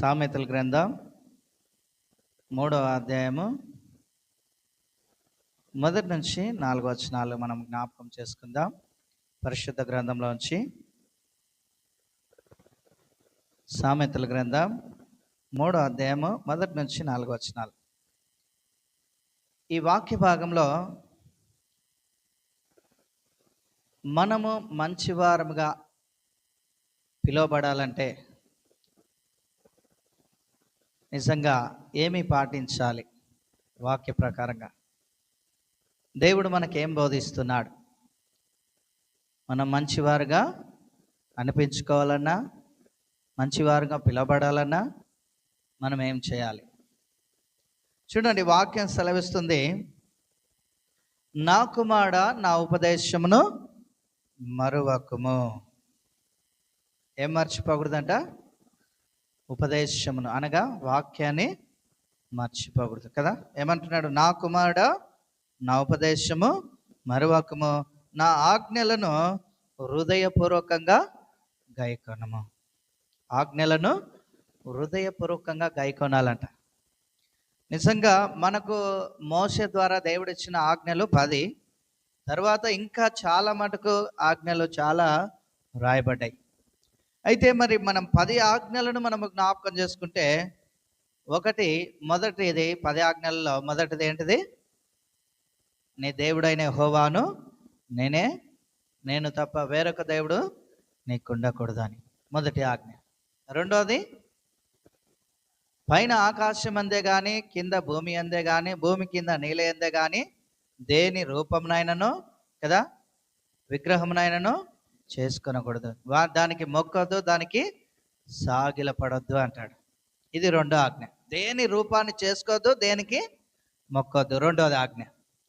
సామెతల గ్రంథం మూడవ అధ్యాయము. మొదటి నుంచి నాలుగు వచనాలు మనం జ్ఞాపకం చేసుకుందాం. పరిశుద్ధ గ్రంథంలోంచి సామెతల గ్రంథం మూడో అధ్యాయము మొదటి నుంచి నాలుగు వచనాలు. ఈ వాక్య భాగంలో మనము మంచివారముగా పిలువబడాలంటే నిజంగా ఏమి పాటించాలి? వాక్య ప్రకారంగా. దేవుడు మనకేం బోధిస్తున్నాడు? మనం మంచివారుగా అనిపించుకోవాలన్నా మంచివారుగా పిలబడాలన్నా మనం ఏం చేయాలి? చూడండి వాక్యం సెలవిస్తుంది నా కుమార నా ఉపదేశమును మరువకుము. ఏం మర్చిపోకూడదంట? ఉపదేశమును అనగా వాక్యాన్ని మర్చిపోకూడదు కదా? ఏమంటున్నాడు? నా కుమారుడు నా ఉపదేశము మరువకము. నా ఆజ్ఞలను హృదయపూర్వకంగా గైకొనము. ఆజ్ఞలను హృదయపూర్వకంగా గైకొనాలంట. నిజంగా మనకు మోస ద్వారా దేవుడిచ్చిన ఆజ్ఞలు పది. తర్వాత ఇంకా చాలా మటుకు ఆజ్ఞలు చాలా రాయబడ్డాయి. అయితే మరి మనం పది ఆజ్ఞలను మనం జ్ఞాపకం చేసుకుంటే ఒకటి మొదటిది పది ఆజ్ఞలలో మొదటిది ఏంటిది? నీ దేవుడైన హోవాను నేనే నేను తప్ప వేరొక దేవుడు నీకు ఉండకూడదు అని. మొదటి ఆజ్ఞ. రెండోది పైన ఆకాశం అందే కానీ కింద భూమి అందే కానీ భూమి కింద నీళ్ళ అందే కానీ దేని రూపంనైనను కదా? విగ్రహంనైనను చేసుకొనకూడదు. వా దానికి మొక్కదు దానికి సాగిలపడొద్దు అంటాడు. ఇది రెండో ఆజ్ఞ. దేని రూపాన్ని చేసుకోవద్దు దేనికి మొక్కొద్దు. రెండోది ఆజ్ఞ.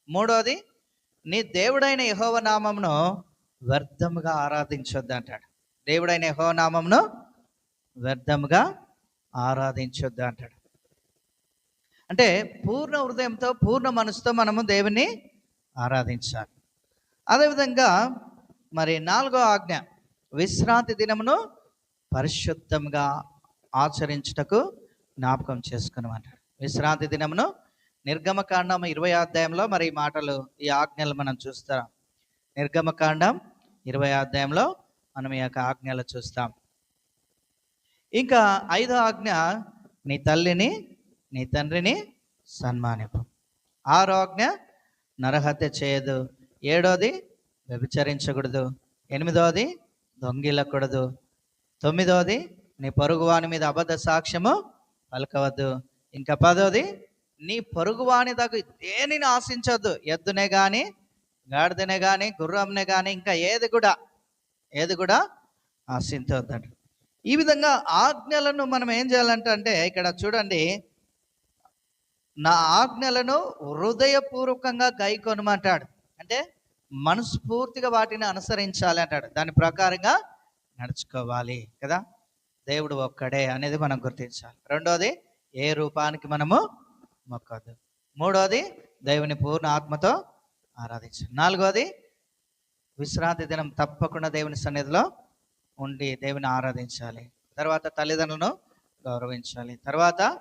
మూడోది నీ దేవుడైన యహోవనామంను వ్యర్థముగా ఆరాధించొద్దు అంటాడు. దేవుడైన యహోవ వ్యర్థముగా ఆరాధించొద్దు అంటాడు. అంటే పూర్ణ హృదయంతో పూర్ణ మనసుతో మనము దేవుని ఆరాధించాలి. అదేవిధంగా మరి నాలుగో ఆజ్ఞ విశ్రాంతి దినమును పరిశుద్ధంగా ఆచరించుటకు జ్ఞాపకం చేసుకున్నామంటాడు విశ్రాంతి దినమును నిర్గమకాండం ఇరవై అధ్యాయంలో మరి ఈ మాటలు ఈ ఆజ్ఞలు మనం చూస్తాం. నిర్గమకాండం ఇరవై అధ్యాయంలో మనం ఈ యొక్క ఆజ్ఞలు చూస్తాం. ఇంకా ఐదో ఆజ్ఞ నీ తల్లిని నీ తండ్రిని సన్మానిపు. ఆరో ఆజ్ఞ నరహత్య చేయదు. ఏడోది వ్యభిచరించకూడదు. ఎనిమిదోది దొంగిలకూడదు. తొమ్మిదోది నీ పొరుగువాని మీద అబద్ధ సాక్ష్యము పలకవద్దు. ఇంకా పదోది నీ పొరుగువాని దగ్గర దేనిని ఆశించొద్దు? ఎద్దునే కానీ గాడిదనే కానీ గుర్రంనే కానీ ఇంకా ఏది కూడా ఏది కూడా ఆశించవద్దంట ఈ విధంగా ఆజ్ఞలను మనం ఏం చేయాలంటే అంటే ఇక్కడ చూడండి నా ఆజ్ఞలను హృదయపూర్వకంగా గైకొనమంటాడు. అంటే మనస్ఫూర్తిగా వాటిని అనుసరించాలి అంటాడు. దాని ప్రకారంగా నడుచుకోవాలి కదా? దేవుడు ఒక్కడే అనేది మనం గుర్తించాలి. రెండోది ఏ రూపానికి మనము మొక్కదు. మూడోది దేవుని పూర్ణ ఆత్మతో ఆరాధించాలి. నాలుగోది విశ్రాంతి దినం తప్పకుండా దేవుని సన్నిధిలో ఉండి దేవుని ఆరాధించాలి. తర్వాత తల్లిదండ్రులను గౌరవించాలి. తర్వాత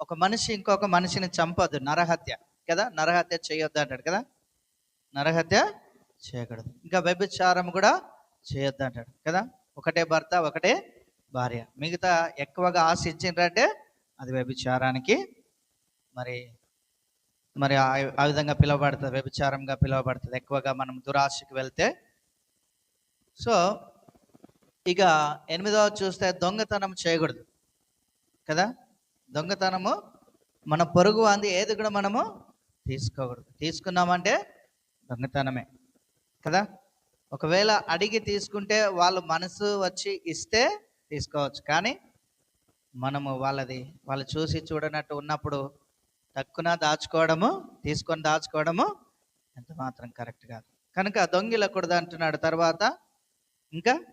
ఒక మనిషి ఇంకొక మనిషిని చంపొద్దు. నరహత్య కదా? నరహత్య చేయొద్దు అంటాడు కదా? నరహత్య చేయకూడదు. ఇంకా వ్యభిచారం కూడా చేయొద్దు అంటాడు కదా? ఒకటే భర్త ఒకటే భార్య. మిగతా ఎక్కువగా ఆశ ఇచ్చిండ్రంటే అది వ్యభిచారానికి మరి మరి ఆ- విధంగా పిలువబడుతుంది వ్యభిచారంగా పిలువబడుతుంది. ఎక్కువగా మనం దురాశకి వెళ్తే. సో ఇక ఎనిమిదవ చూస్తే దొంగతనం చేయకూడదు కదా? దొంగతనము మన పొరుగు అంది ఏది కూడా మనము తీసుకోకూడదు. తీసుకున్నామంటే దొంగతనమే. కదా? ఒకవేళ అడిగి తీసుకుంటే వాళ్ళు మనసు వచ్చి ఇస్తే తీసుకోవచ్చు. కానీ మనము వాళ్ళది వాళ్ళు చూసి చూడనట్టు ఉన్నప్పుడు తక్కువ దాచుకోవడము తీసుకొని దాచుకోవడము ఎంత మాత్రం కరెక్ట్ కాదు. కనుక దొంగిలకూడదు అంటున్నాడు. తర్వాత ఇంకా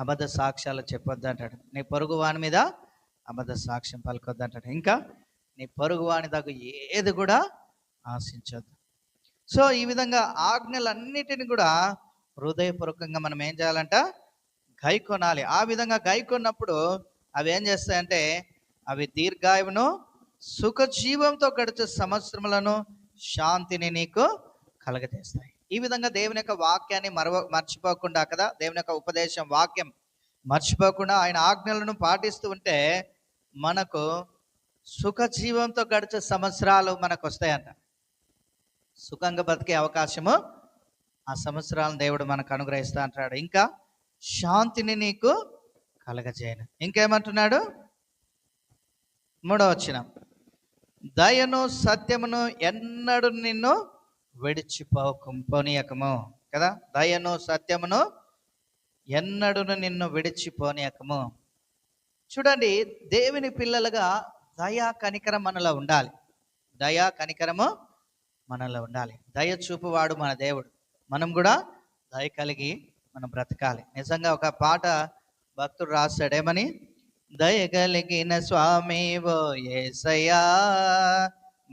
అబద్ధ సాక్ష్యాలు చెప్పొద్దు అంటాడు. నీ పొరుగు వాని మీద అబద్ధ సాక్ష్యం పలకొద్దు అంటాడు. ఇంకా నీ పొరుగు వాని దగ్గర ఏది కూడా ఆశించొద్దు. సో ఈ విధంగా ఆజ్ఞలన్నిటిని కూడా హృదయపూర్వకంగా మనం ఏం చేయాలంట? గై కొనాలి. ఆ విధంగా గై కొన్నప్పుడు అవి ఏం చేస్తాయంటే అవి దీర్ఘాయువును సుఖజీవంతో గడిచే సంవత్సరములను శాంతిని నీకు కలగజేస్తాయి. ఈ విధంగా దేవుని యొక్క వాక్యాన్ని మరవ మర్చిపోకుండా కదా దేవుని యొక్క ఉపదేశం వాక్యం మర్చిపోకుండా ఆయన ఆజ్ఞలను పాటిస్తూ ఉంటే మనకు సుఖజీవంతో గడిచే సంవత్సరాలు మనకు వస్తాయంట సుఖంగా బతికే అవకాశము ఆ సంవత్సరాలను దేవుడు మనకు అనుగ్రహిస్తా అంటాడు ఇంకా శాంతిని నీకు కలగజేయను. ఇంకేమంటున్నాడు? మూడో వచ్చిన దయను సత్యమును ఎన్నడు నిన్ను విడిచిపోకు పోనీయకము. కదా? దయను సత్యమును ఎన్నడును నిన్ను విడిచిపోనీయకము. చూడండి దేవుని పిల్లలుగా దయా కనికరం మనలో ఉండాలి. దయా కనికరము మనలో ఉండాలి. దయ చూపువాడు మన దేవుడు. మనం కూడా దయ కలిగి మనం బ్రతకాలి. నిజంగా ఒక పాట భక్తుడు రాస్తాడేమని? దయ కలిగిన స్వామి ఓ ఏసయ్యా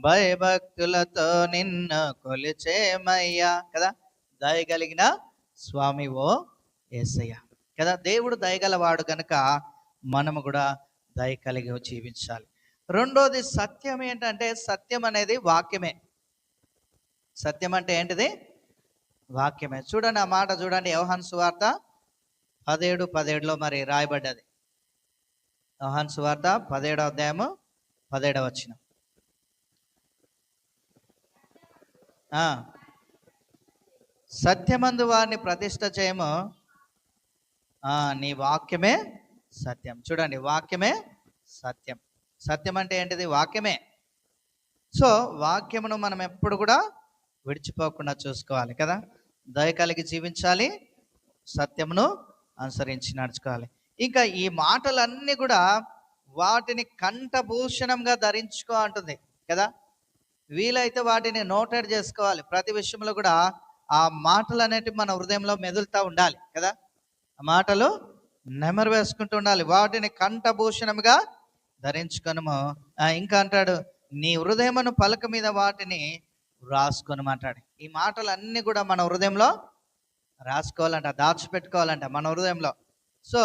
భయభక్తులతో నిన్ను కొలిచేమయ్యా కదా? దయ కలిగిన స్వామి ఓ ఏసయ్య కదా? దేవుడు దయగలవాడు కనుక మనము కూడా దయ కలిగి జీవించాలి. రెండోది సత్యం ఏంటంటే సత్యం అనేది వాక్యమే. సత్యం అంటే ఏంటిది? వాక్యమే. చూడండి ఆ మాట చూడండి. యోహాన్ సువార్త పదిహేడు పదిహేడులో మరి రాయబడ్డది. యోహాన్ సువార్త పదిహేడవ అధ్యాయము పదిహేడవ వచ్చిన సత్యమందు వారిని ప్రతిష్ట చేయము. ఆ, నీ వాక్యమే సత్యం. చూడండి వాక్యమే సత్యం. సత్యం అంటే ఏంటిది? వాక్యమే. సో వాక్యమును మనం ఎప్పుడు కూడా విడిచిపోకుండా చూసుకోవాలి కదా? దయ కలిగి జీవించాలి. సత్యమును అనుసరించి నడుచుకోవాలి. ఇంకా ఈ మాటలన్నీ కూడా వాటిని కంఠభూషణంగా ధరించుకో అంటుంది కదా? వీలైతే వాటిని నోటెడ్ చేసుకోవాలి. ప్రతి విషయంలో కూడా ఆ మాటలు అనేటివి మన హృదయంలో మెదులుతూ ఉండాలి కదా? ఆ మాటలు నెమరు వేసుకుంటూ ఉండాలి. వాటిని కంఠభూషణముగా ధరించుకొనము. ఇంకా అంటాడు నీ హృదయమును పలక మీద వాటిని రాసుకొనమంటాడు ఈ మాటలు కూడా మన హృదయంలో రాసుకోవాలంట దాచిపెట్టుకోవాలంట మన హృదయంలో. సో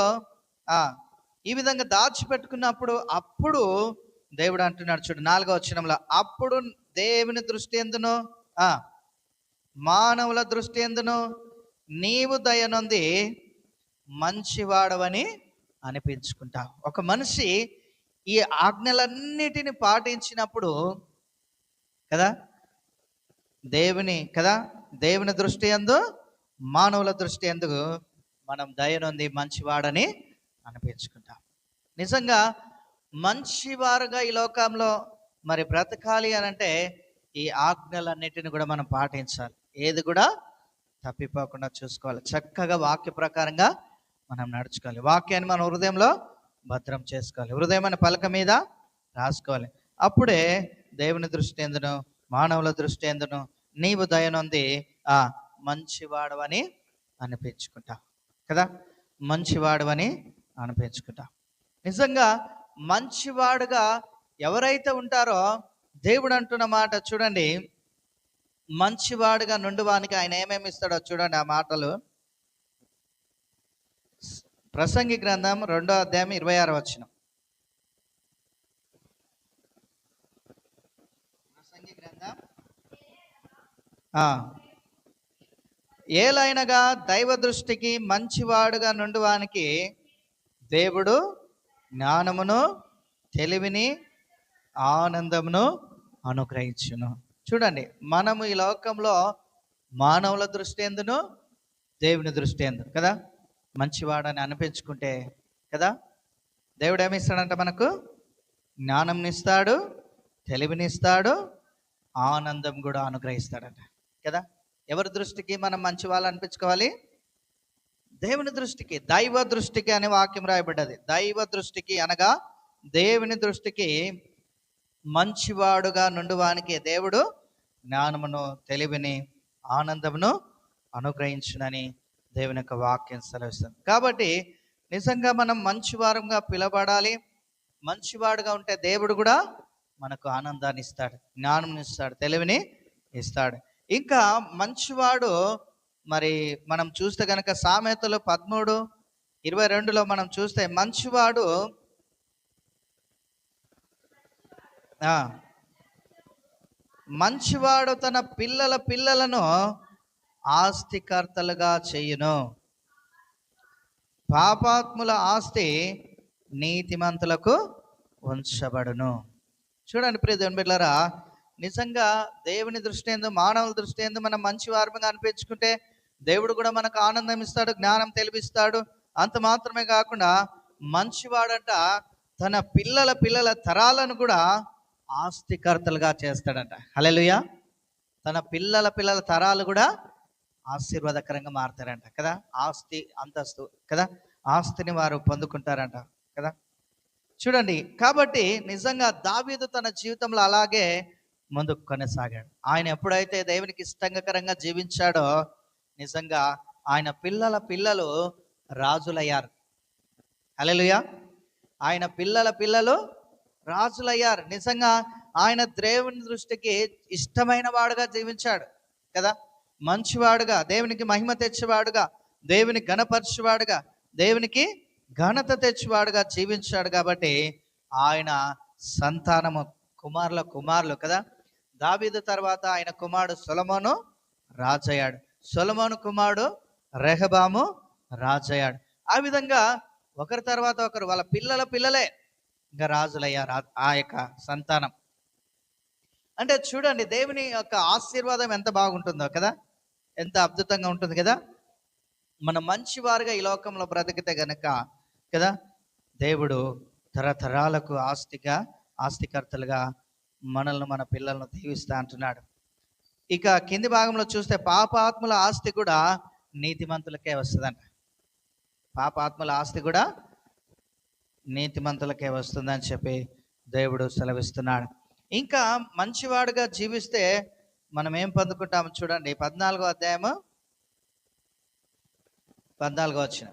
ఈ విధంగా దాచిపెట్టుకున్నప్పుడు అప్పుడు దేవుడు అంటున్నాడు చూడు నాలుగో వచ్చినంలో అప్పుడు దేవుని దృష్టి ఎందును? మానవుల దృష్టి ఎందును? నీవు దయనుంది మంచివాడవని అనిపించుకుంటావు ఒక మనిషి ఈ ఆజ్ఞలన్నిటిని పాటించినప్పుడు కదా దేవుని కదా? దేవుని దృష్టి ఎందు మానవుల దృష్టి ఎందుకు మనం దయనుంది మంచివాడని అనిపించుకుంటాం. నిజంగా మంచివారుగా ఈ లోకంలో మరి బ్రతకాలి అని అంటే ఈ ఆజ్ఞలన్నిటిని కూడా మనం పాటించాలి. ఏది కూడా తప్పిపోకుండా చూసుకోవాలి. చక్కగా వాక్య ప్రకారంగా మనం నడుచుకోవాలి. వాక్యాన్ని మన హృదయంలో భద్రం చేసుకోవాలి. హృదయం అనే పలక మీద రాసుకోవాలి. అప్పుడే దేవుని దృష్టి ఎందును? మానవుల దృష్టి ఎందును? నీవు దయనుంది ఆ మంచివాడవని అనిపించుకుంటావు కదా? మంచివాడవని అనిపించుకుంటాం. నిజంగా మంచివాడుగా ఎవరైతే ఉంటారో దేవుడు అంటున్న మాట చూడండి. మంచివాడుగా నుండివానికి ఆయన ఏమేమి ఇస్తాడో చూడండి ఆ మాటలు. ప్రసంగి గ్రంథం రెండో అధ్యాయం ఇరవై ఆరు వచ్చిన ప్రసంగి గ్రంథం. ఆ. ఏలైనగా దైవ దృష్టికి మంచివాడుగా నుండివానికి దేవుడు జ్ఞానమును తెలివిని ఆనందమును అనుగ్రహించును. చూడండి మనము ఈ లోకంలో మానవుల దృష్టి ఎందును దేవుని దృష్టి ఎందును కదా? మంచివాడని అనిపించుకుంటే కదా? దేవుడు ఏమి ఇస్తాడంట మనకు? జ్ఞానంనిస్తాడు తెలివినిస్తాడు ఆనందం కూడా అనుగ్రహిస్తాడంట. కదా? ఎవరి దృష్టికి మనం మంచి వాళ్ళు అనిపించుకోవాలి? దేవుని దృష్టికి దైవ దృష్టికి అనే వాక్యం రాయబడ్డది. దైవ దృష్టికి అనగా దేవుని దృష్టికి మంచివాడుగా నుండువానికి దేవుడు జ్ఞానమును తెలివిని ఆనందమును అనుగ్రహించునని దేవుని యొక్క వాక్యం సెలవిస్తుంది. కాబట్టి నిజంగా మనం మంచివారంగా పిలబడాలి మంచివాడుగా ఉంటే దేవుడు కూడా మనకు ఆనందాన్ని ఇస్తాడు జ్ఞానం ఇస్తాడు తెలివిని ఇస్తాడు. ఇంకా మంచివాడు మరి మనం చూస్తే కనుక సామెతలు పదమూడు ఇరవై రెండులో మనం చూస్తే మంచివాడు మంచివాడు తన పిల్లల పిల్లలను ఆస్తికర్తలుగా చేయును. పాపాత్ముల ఆస్తి నీతిమంతులకు ఉంచబడును. చూడండి ప్రియ దేవుని బిడ్డలారా నిజంగా దేవుని దృష్టి ఏందో మానవుల దృష్టి ఏందో మనం మంచి వారముగా అనిపించుకుంటే దేవుడు కూడా మనకు ఆనందం ఇస్తాడు జ్ఞానం తెలిపిస్తాడు. అంత మాత్రమే కాకుండా మంచివాడంట తన పిల్లల పిల్లల తరాలను కూడా ఆస్తికర్తలుగా చేస్తాడంట. హలెలుయ తన పిల్లల పిల్లల తరాలు కూడా ఆశీర్వాదకరంగా మారుతారంట కదా. ఆస్తి అంతస్తు కదా. ఆస్తిని వారు పొందుకుంటారంట కదా. చూడండి కాబట్టి నిజంగా దావీదు తన జీవితంలో అలాగే ముందుకు కొనసాగాడు. ఆయన ఎప్పుడైతే దేవునికి ఇష్టంగకరంగా జీవించాడో నిజంగా ఆయన పిల్లల పిల్లలు రాజులయ్యారు. అలెలుయా ఆయన పిల్లల పిల్లలు రాజులయ్యారు. నిజంగా ఆయన దేవుని దృష్టికి ఇష్టమైన వాడుగా జీవించాడు కదా. మంచివాడుగా దేవునికి మహిమ తెచ్చేవాడుగా దేవుని ఘనపరచువాడుగా దేవునికి ఘనత తెచ్చువాడుగా జీవించాడు కాబట్టి ఆయన సంతానము కుమారుల కుమారులు కదా. దావీదు తర్వాత ఆయన కుమారుడు సొలమోను రాజయ్యాడు. సొలమోను కుమారుడు రెహబాము రాజయ్యాడు. ఆ విధంగా ఒకరి తర్వాత ఒకరు వాళ్ళ పిల్లల పిల్లలే ఇంకా రాజులయ్యారు. ఆ యొక్క సంతానం. అంటే చూడండి దేవుని యొక్క ఆశీర్వాదం ఎంత బాగుంటుందో కదా. ఎంత అద్భుతంగా ఉంటుంది కదా. మన మంచివారుగా ఈ లోకంలో బ్రతికితే గనక కదా? దేవుడు తరతరాలకు ఆస్తిగా ఆస్తికర్తలుగా మనల్ని మన పిల్లలను దీవిస్తా అంటున్నాడు. ఇక కింది భాగంలో చూస్తే పాపాత్ముల ఆస్తి కూడా నీతిమంతులకే వస్తుందంట. పాపాత్ముల ఆస్తి కూడా నీతిమంతులకే వస్తుందని చెప్పి దేవుడు సెలవిస్తున్నాడు. ఇంకా మంచివాడుగా జీవిస్తే మనం ఏం పొందుకుంటాము చూడండి. పద్నాలుగో అధ్యాయము పద్నాలుగో వచ్చిన.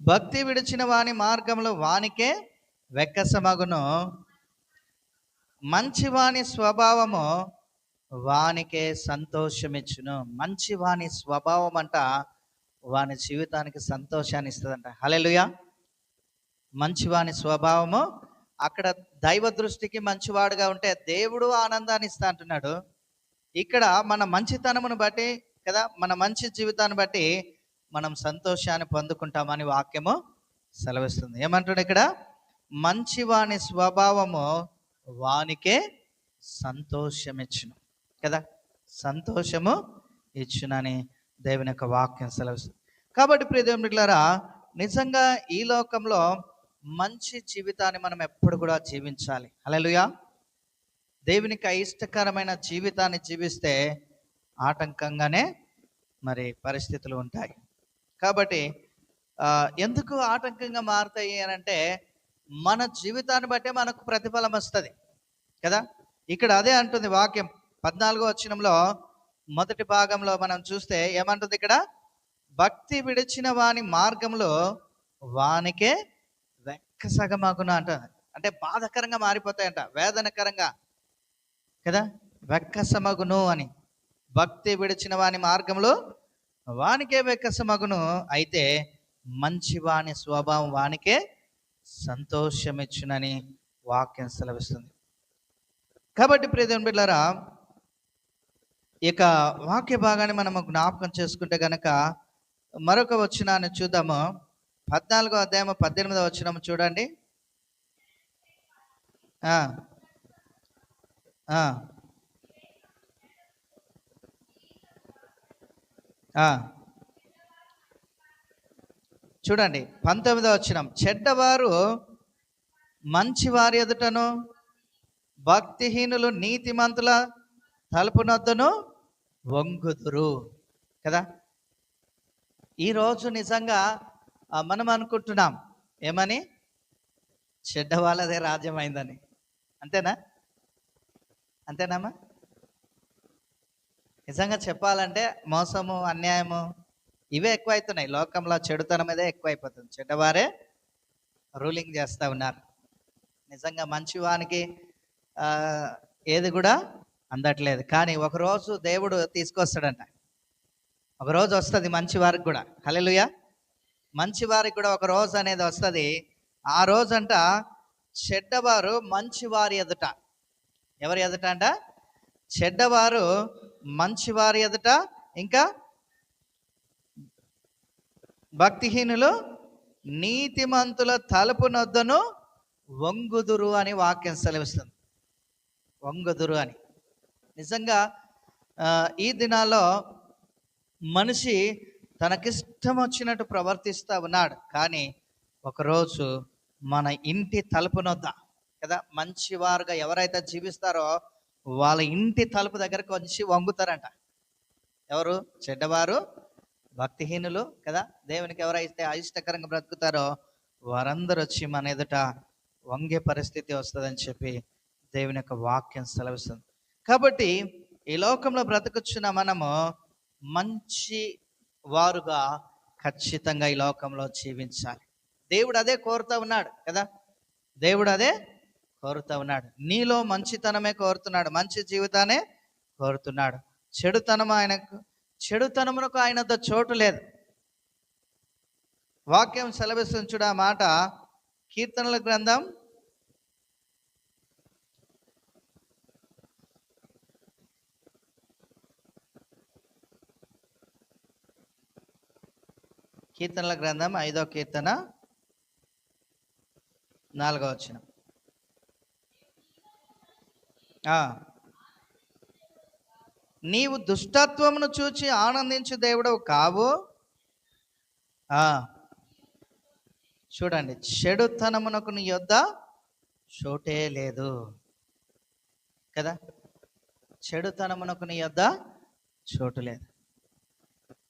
భక్తి విడిచిన వాని మార్గంలో వానికే వెక్కసమగును. మంచివాని స్వభావము వానికే సంతోషమిచ్చును. మంచివాని స్వభావం అంట వాని జీవితానికి సంతోషాన్ని ఇస్తుందంట. హలెలుయా మంచివాని స్వభావము అక్కడ దైవ దృష్టికి మంచివాడుగా ఉంటే దేవుడు ఆనందాన్ని ఇస్తా అంటున్నాడు. ఇక్కడ మన మంచితనమును బట్టి కదా మన మంచి జీవితాన్ని బట్టి మనం సంతోషాన్ని పొందుకుంటామని వాక్యము సెలవిస్తుంది. ఏమంటాడు ఇక్కడ? మంచివాని స్వభావము వానికే సంతోషం ఇచ్చును కదా? సంతోషము ఇచ్చునని దేవుని యొక్క వాక్యం సెలవిస్తుంది. కాబట్టి ప్రియదేవుడిలారా నిజంగా ఈ లోకంలో మంచి జీవితాన్ని మనం ఎప్పుడు కూడా జీవించాలి. అలలుయా దేవునికి అయిష్టకరమైన జీవితాన్ని జీవిస్తే ఆటంకంగానే మరి పరిస్థితులు ఉంటాయి. కాబట్టి ఆ, ఎందుకు ఆటంకంగా మారుతాయి అని అంటే మన జీవితాన్ని బట్టే మనకు ప్రతిఫలం వస్తుంది. కదా? ఇక్కడ అదే అంటుంది వాక్యం. పద్నాలుగో వచ్చినంలో మొదటి భాగంలో మనం చూస్తే ఏమంటుంది ఇక్కడ? భక్తి విడిచిన వాని మార్గంలో వానికే వెక్కసగమగున అంటుంది అంటే. బాధకరంగా మారిపోతాయంట వేదనకరంగా. కదా? వెక్కసమగును అని. భక్తి విడిచిన వాని మార్గంలో వానికే వెక్కసమగును అయితే మంచి వాని స్వభావం వానికే సంతోషమిచ్చునని వాక్యం సెలవిస్తుంది. కాబట్టి ప్రియదేవుని బిడ్డారా ఇక వాక్య భాగాన్ని మనము జ్ఞాపకం చేసుకుంటే గనక మరొక వచనాన్ని చూద్దాము. పద్నాలుగో అధ్యాయం పద్దెనిమిదో వచనం చూడండి ఆ, ఆ, ఆ. చూడండి పంతొమ్మిదో వచ్చిన చెడ్డవారు మంచి వారి ఎదుటను భక్తిహీనులు నీతిమంతుల తలుపునొద్దను వంగుదురు. కదా? ఈరోజు నిజంగా మనం అనుకుంటున్నాం ఏమని? చెడ్డ వాళ్ళదే రాజ్యం అయిందని అంతేనా? అంతేనామా? నిజంగా చెప్పాలంటే మోసము అన్యాయము ఇవే ఎక్కువైతున్నాయి. లోకంలో చెడుతనం మీదే ఎక్కువైపోతుంది. చెడ్డవారే రూలింగ్ చేస్తూ ఉన్నారు. నిజంగా మంచివానికి ఏది కూడా అందట్లేదు. కానీ ఒకరోజు దేవుడు తీసుకొస్తాడంట. ఒకరోజు వస్తుంది మంచి వారికి కూడా. హలెలుయ మంచి వారికి కూడా ఒక రోజు అనేది వస్తుంది. ఆ రోజంట చెడ్డవారు మంచివారి ఎదుట. ఎవరి ఎదుట అంట? చెడ్డవారు మంచివారి ఎదుట ఇంకా భక్తిహీనులు నీతిమంతుల తలుపు నొద్దను వంగుదురు అని వాక్యం సెలవిస్తుంది. వంగుదురు అని. నిజంగా ఈ దినాల్లో మనిషి తనకిష్టం వచ్చినట్టు ప్రవర్తిస్తూ ఉన్నాడు. కానీ ఒకరోజు మన ఇంటి తలుపు నొద్ద కదా మంచివారుగా ఎవరైతే జీవిస్తారో వాళ్ళ ఇంటి తలుపు దగ్గరకు వచ్చి వంగుతారంట. ఎవరు? చెడ్డవారు? భక్తిహీనులు కదా? దేవునికి ఎవరైతే అయిష్టకరంగా బ్రతుకుతారో వారందరూ వచ్చి మన ఎదుట వంగే పరిస్థితి వస్తుందని చెప్పి దేవుని యొక్క వాక్యం సెలవిస్తుంది. కాబట్టి ఈ లోకంలో బ్రతుకుచున్న మనము మంచి వారుగా ఖచ్చితంగా ఈ లోకంలో జీవించాలి. దేవుడు అదే కోరుతా ఉన్నాడు కదా? దేవుడు అదే కోరుతా ఉన్నాడు. నీలో మంచితనమే కోరుతున్నాడు. మంచి జీవితానే కోరుతున్నాడు. చెడుతనం ఆయనకు చెడుతనమునకు ఆయనతో చోటు లేదు. వాక్యం సెలవిస్తుంచుడు ఆ మాట. కీర్తనల గ్రంథం కీర్తనల గ్రంథం ఐదో కీర్తన నాలుగో వచ్చిన నీవు దుష్టత్వమును చూచి ఆనందించు దేవుడవు కావు. ఆ, చూడండి చెడుతనమునకు నీ యొద్ద చోటే లేదు. కదా? చెడుతనమునకు నీ యొద్ద చోటు లేదు.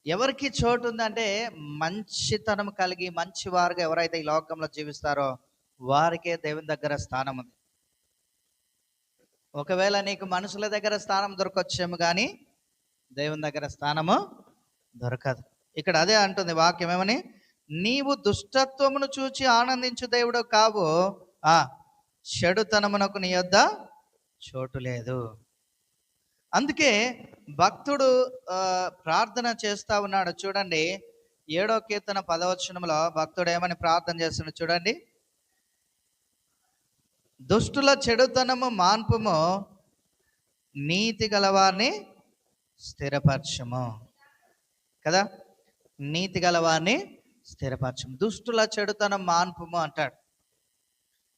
ఎవరికి చోటు ఉందంటే మంచితనం కలిగి మంచివారుగా ఎవరైతే ఈ లోకంలో జీవిస్తారో వారికే దేవుని దగ్గర స్థానం ఉంది ఒకవేళ నీకు మనుషుల దగ్గర స్థానం దొరకొచ్చేమో కానీ దేవుని దగ్గర స్థానము దొరకదు. ఇక్కడ అదే అంటుంది వాక్యం ఏమని? నీవు దుష్టత్వమును చూచి ఆనందించు దేవుడు కావు. ఆ చెడుతనమునకు నీ యొద్ద చోటు లేదు. అందుకే భక్తుడు ప్రార్థన చేస్తా ఉన్నాడు. చూడండి ఏడో కీర్తన పదవచనంలో భక్తుడు ఏమని ప్రార్థన చేస్తున్నాడు చూడండి. దుష్టుల చెడుతనము మాన్పుము నీతి గలవారిని స్థిరపరచము. కదా? నీతి గలవారిని స్థిరపరచము. దుష్టుల చెడుతనం మాన్పుము అంటాడు.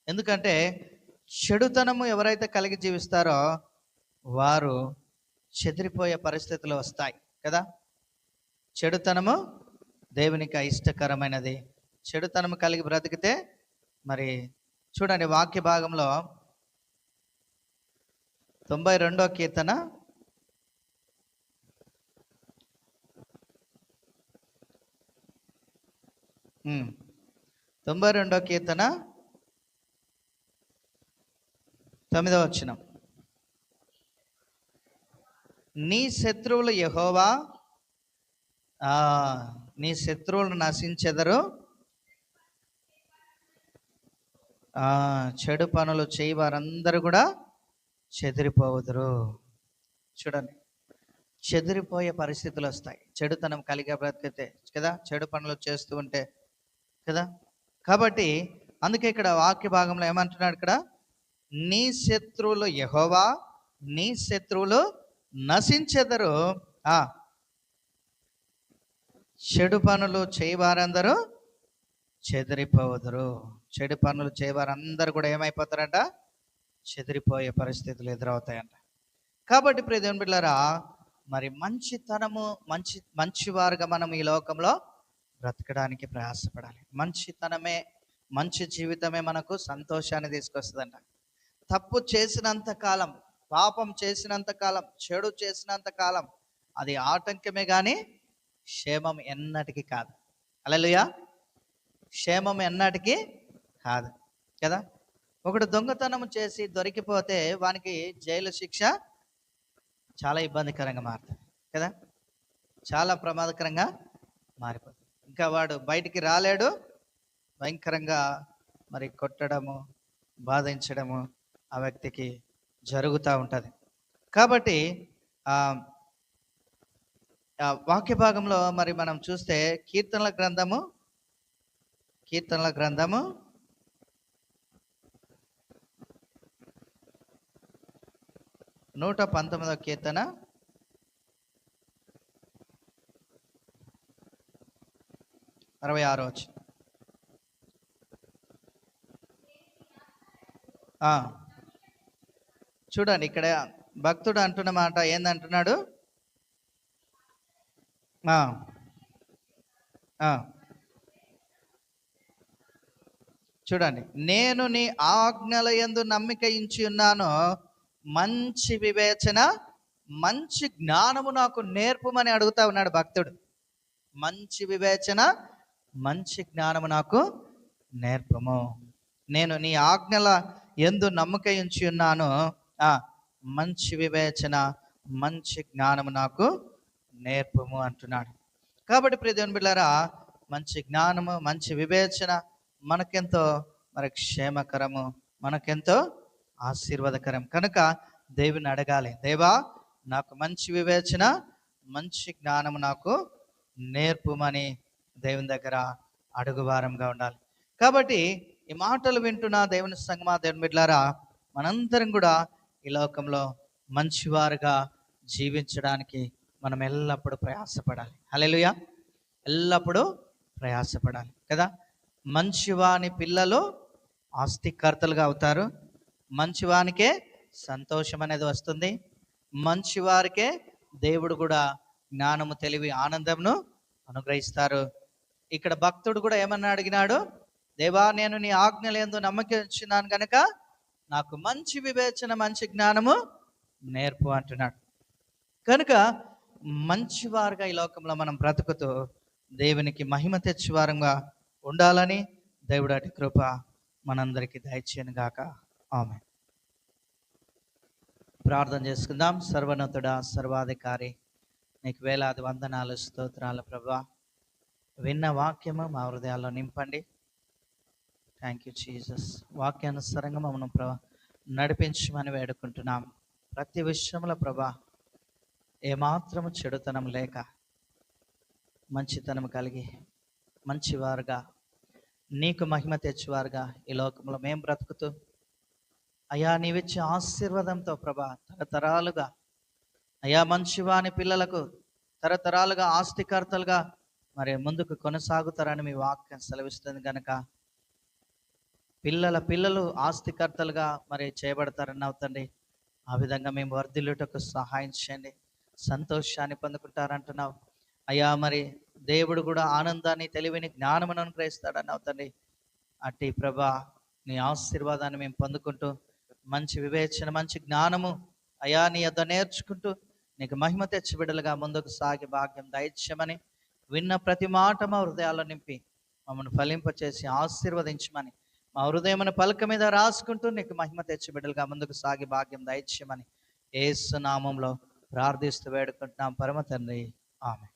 ఎందుకంటే చెడుతనము ఎవరైతే కలిగి జీవిస్తారో వారు చెదిరిపోయే పరిస్థితులు వస్తాయి. కదా? చెడుతనము దేవునికి ఇష్టకరమైనది. చెడుతనము కలిగి బ్రతికితే మరి చూడండి వాక్య భాగంలో తొంభై రెండో కీర్తన. తొంభై రెండో కీర్తన తొమ్మిదవ వచ్చిన నీ శత్రువులు యహోవా నీ శత్రువులు నశించెదరు ఆ, చెడు పనులు చేయి వారందరూ కూడా చెదిరిపోవుదురు. చూడండి చెదిరిపోయే పరిస్థితులు వస్తాయి. చెడుతనం కలిగే బ్రతికితే కదా చెడు పనులు చేస్తూ ఉంటే కదా. కాబట్టి అందుకే ఇక్కడ వాక్య భాగంలో ఏమంటున్నాడు ఇక్కడ? నీ శత్రువులు యహోవా నీ శత్రువులు నశించెదరు. ఆ చెడు పనులు చేయవారందరూ చెదిరిపోవదురు. చెడు పనులు చేయవారందరూ కూడా ఏమైపోతారంట? చెదిరిపోయే పరిస్థితులు ఎదురవుతాయంట. కాబట్టి ప్రియదేవుని బిడ్డారా మరి మంచితనము మంచి మంచివారుగా మనం ఈ లోకంలో బ్రతకడానికి ప్రయాసపడాలి. మంచితనమే మంచి జీవితమే మనకు సంతోషాన్ని తీసుకొస్తుందంట. తప్పు చేసినంత కాలం పాపం చేసినంత కాలం చెడు చేసినంత కాలం అది ఆటంకమే కానీ క్షేమం ఎన్నటికీ కాదు. అలలుయా క్షేమం ఎన్నటికి కాదు. కదా? ఒకడు దొంగతనం చేసి దొరికిపోతే వానికి జైలు శిక్ష చాలా ఇబ్బందికరంగా మారుతుంది. కదా? చాలా ప్రమాదకరంగా మారిపోతుంది. ఇంకా వాడు బయటికి రాలేడు. భయంకరంగా మరి కొట్టడము బాధించడము ఆ వ్యక్తికి జరుగుతూ ఉంటుంది. కాబట్టి ఆ వాక్య భాగంలో మరి మనం చూస్తే కీర్తనల గ్రంథము కీర్తనల గ్రంథము నూట పంతొమ్మిదవ కీర్తన. అరవై ఆరో చూడండి ఇక్కడ భక్తుడు అంటున్న మాట ఏందంటున్నాడు? చూడండి నేను నీ ఆజ్ఞల ఎందు నమ్మిక ఇచ్చి ఉన్నాను మంచి వివేచన మంచి జ్ఞానము నాకు నేర్పమని అడుగుతా ఉన్నాడు భక్తుడు. మంచి వివేచన మంచి జ్ఞానము నాకు నేర్పము. నేను నీ ఆజ్ఞల ఎందు నమ్మక ఉంచి ఉన్నాను. ఆ మంచి వివేచన మంచి జ్ఞానము నాకు నేర్పము అంటున్నాడు. కాబట్టి ప్రియదేవుని బిళ్ళారా మంచి జ్ఞానము మంచి వివేచన మనకెంతో మరి క్షేమకరము మనకెంతో ఆశీర్వాదకరం. కనుక దేవుని అడగాలి దేవా నాకు మంచి వివేచన మంచి జ్ఞానం నాకు నేర్పుమని దేవుని దగ్గర అడుగువారంగా ఉండాలి. కాబట్టి ఈ మాటలు వింటున్న దేవుని సంగమా దేవుని బిడ్లారా మనందరం కూడా ఈ లోకంలో మంచివారుగా జీవించడానికి మనం ఎల్లప్పుడూ ప్రయాసపడాలి. హల్లెలూయా. ఎల్లప్పుడూ ప్రయాసపడాలి కదా? మంచివాని పిల్లలు ఆస్తికర్తలుగా అవుతారు. మంచివానికే సంతోషం అనేది వస్తుంది. మంచివారికే దేవుడు కూడా జ్ఞానము తెలివి ఆనందమును అనుగ్రహిస్తారు. ఇక్కడ భక్తుడు కూడా ఏమన్నా అడిగినాడు? దేవా నేను నీ ఆజ్ఞలేందు నమ్మకించున్నాను కనుక నాకు మంచి వివేచన మంచి జ్ఞానము నేర్పు అంటున్నాడు. కనుక మంచివారుగా ఈ లోకంలో మనం బ్రతుకుతూ దేవునికి మహిమ తెచ్చేవారంగా ఉండాలని దేవుడాటి కృప మనందరికీ దయచేయను గాక. ఆమె ప్రార్థన చేసుకుందాం. సర్వనతుడ సర్వాధికారి నీకు వేలాది వందనాలు స్తోత్రాలు ప్రభా. విన్న వాక్యము మా హృదయాల్లో నింపండి. థ్యాంక్ యూ జీసస్ వాక్యానుసారంగా మమ్మల్ని ప్రభా నడిపించమని వేడుకుంటున్నాం. ప్రతి విషయంలో ప్రభా ఏమాత్రము చెడుతనం లేక మంచితనం కలిగి మంచివారుగా నీకు మహిమ తెచ్చేవారుగా ఈ లోకంలో మేము బ్రతుకుతూ అయా నీవిచ్చే ఆశీర్వాదంతో ప్రభా తరతరాలుగా. అయా మంచివాని పిల్లలకు తరతరాలుగా ఆస్తికర్తలుగా మరి ముందుకు కొనసాగుతారని మీ వాక్యం సెలవిస్తుంది కనుక పిల్లల పిల్లలు ఆస్తికర్తలుగా మరి చేయబడతారని అవుతండి ఆ విధంగా మేము వర్ధిల్లుటకు సహాయం చేయండి. సంతోషాన్ని పొందుకుంటారంటున్నావు. అయ్యా మరి దేవుడు కూడా ఆనందాన్ని తెలివిని జ్ఞానమును అనుగ్రహిస్తాడని అవుతండి అట్టి ప్రభా నీ ఆశీర్వాదాన్ని మేము పొందుకుంటూ మంచి వివేచన మంచి జ్ఞానము అయా నీ యొద్ద నేర్చుకుంటూ నీకు మహిమ తెచ్చి బిడ్డలుగా ముందుకు సాగి భాగ్యం దయచేయమని విన్న ప్రతి మాట మా హృదయాల్లో నింపి మమ్మల్ని ఫలింపచేసి ఆశీర్వదించమని మా హృదయమును పలక మీద రాసుకుంటూ నీకు మహిమ తెచ్చి బిడ్డలుగా ముందుకు సాగి భాగ్యం దయచేయమని ఏసు నామంలో ప్రార్థిస్తూ వేడుకుంటున్నాం. పరమ తండ్రి. ఆమె